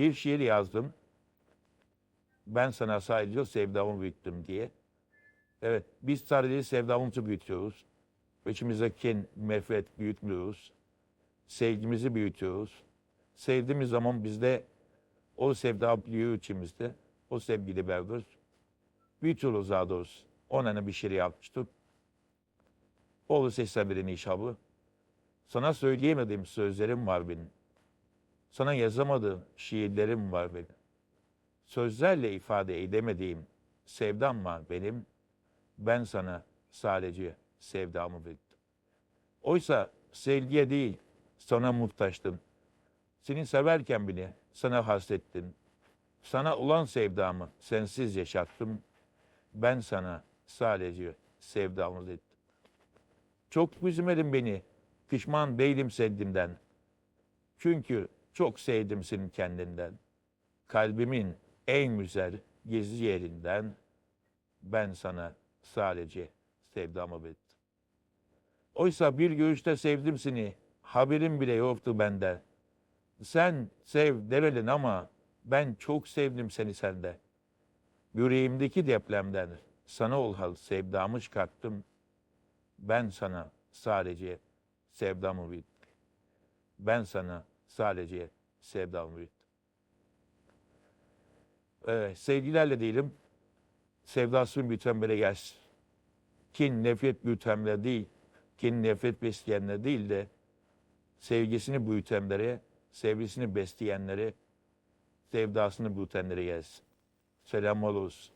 bir şiir yazdım. Ben sana sadece sevdamı büyüttüm diye. Evet, biz sadece sevdamızı büyütüyoruz. İçimize kin, büyütmüyoruz. Sevgimizi büyütüyoruz. Sevdiğimiz zaman bizde o sevda büyüyor içimizde. O sevgili berber. Büyütüyoruz daha doğrusu. Ona bir şiir yapmıştım. Oğlu seslendirin inşallah. Sana söyleyemediğim sözlerim var benim. Sana yazamadığım şiirlerim var benim. Sözlerle ifade edemediğim sevdam var benim. Ben sana sadece sevdamı verdim. Oysa sevgiye değil sana muhtaçtım. Seni severken bile sana hasrettim. Sana olan sevdamı sensiz yaşattım. Ben sana sadece sevdamı verdim. Çok üzmedin beni. Pişman değilim sevdimden. Çünkü çok sevdim seni kendinden. Kalbimin en güzel gizli yerinden ben sana sadece sevdamı verdim. Oysa bir görüşte sevdim seni, haberim bile yoktu bende. Sen sev demedin ama ben çok sevdim seni sende. Yüreğimdeki depremden sana ol hal sevdamı çıkarttım. Ben sana sadece sevdamı verdim. Ben sana sadece sevdamı verdim. Evet, sevgilerle değilim. Sevdasını büyütenlere gelsin. Kin, nefret büyütenlere değil, kin, nefret besleyenlere değil de sevgisini büyütenlere, sevgisini besleyenlere, sevdasını büyütenlere gelsin. Selam olsun.